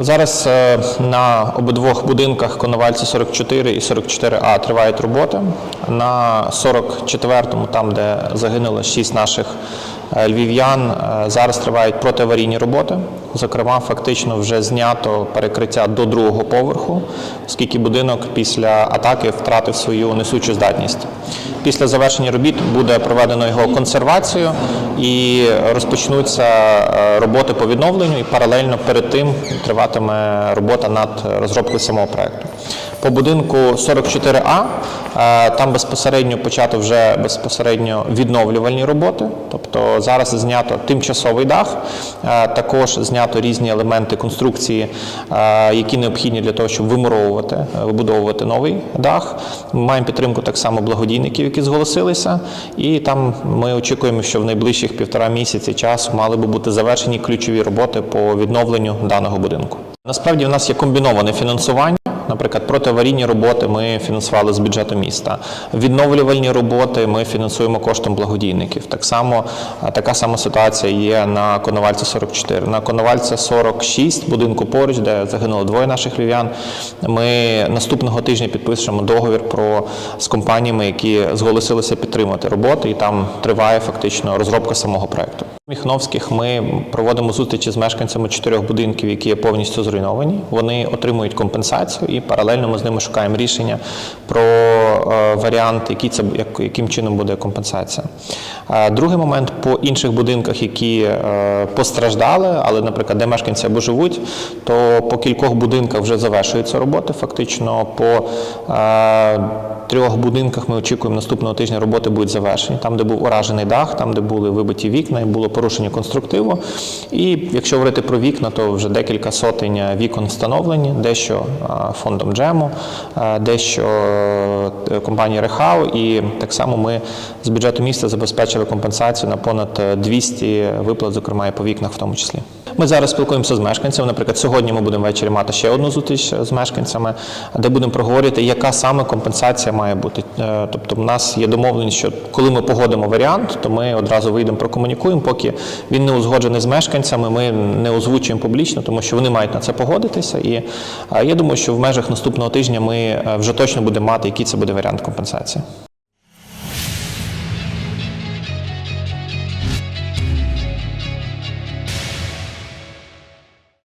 Зараз е, на обидвох будинках Коновальці 44 і 44А тривають роботи. На 44-му, там де загинуло 6 наших львів'ян, е, зараз тривають протиаварійні роботи. Зокрема, фактично вже знято перекриття до другого поверху, оскільки будинок після атаки втратив свою несучу здатність. Після завершення робіт буде проведено його консервацію і розпочнуться е, роботи по відновленню, і паралельно перед тим триватиме робота над розробкою самого проекту. По будинку 44А е, там безпосередньо почато вже безпосередньо відновлювальні роботи. Тобто зараз знято тимчасовий дах, е, також знято різні елементи конструкції, е, які необхідні для того, щоб вимуровувати, вибудовувати новий дах. Ми маємо підтримку так само благодійників, які зголосилися, і там ми очікуємо, що в найближчих півтора місяці часу мали би бути завершені ключові роботи по відновленню даного будинку. Насправді в нас є комбіноване фінансування. Наприклад, протиаварійні роботи ми фінансували з бюджету міста. Відновлювальні роботи ми фінансуємо коштом благодійників. Так само така сама ситуація є на Коновальці 44. На Коновальці 46, будинку поруч, де загинуло двоє наших львів'ян. Ми наступного тижня підпишемо договір про з компаніями, які зголосилися підтримати роботи, і там триває фактично розробка самого проекту. Міхновських ми проводимо зустрічі з мешканцями чотирьох будинків, які є повністю зруйновані. Вони отримують компенсацію, і паралельно ми з ними шукаємо рішення про е, варіант, який це яким чином буде компенсація. Е, другий момент по інших будинках, які е, постраждали, але, наприклад, де мешканці або живуть, то по кількох будинках вже завершуються роботи. Фактично по трьох будинках ми очікуємо наступного тижня роботи будуть завершені. Там, де був уражений дах, там, де були вибиті вікна і було порушення конструктиву. І якщо говорити про вікна, то вже декілька сотень вікон встановлені, дещо фондом Джему, дещо е, компанії Рехау. І так само ми з бюджету міста забезпечили компенсацію на понад е, 200 виплат, зокрема і по вікнах в тому числі. Ми зараз спілкуємося з мешканцями. Наприклад, сьогодні ми будемо ввечері мати ще одну зустріч з мешканцями, де будемо проговорювати, яка саме компенсація має бути. Е, Тобто, в нас є домовленість, що коли ми погодимо варіант, то ми одразу вийдемо, прокомунікуємо. Поки він не узгоджений з мешканцями, ми не озвучуємо публічно, тому що вони мають на це погодитися. І е, я думаю, що в межах наступного тижня ми е, вже точно будемо мати, який це буде варіант компенсації.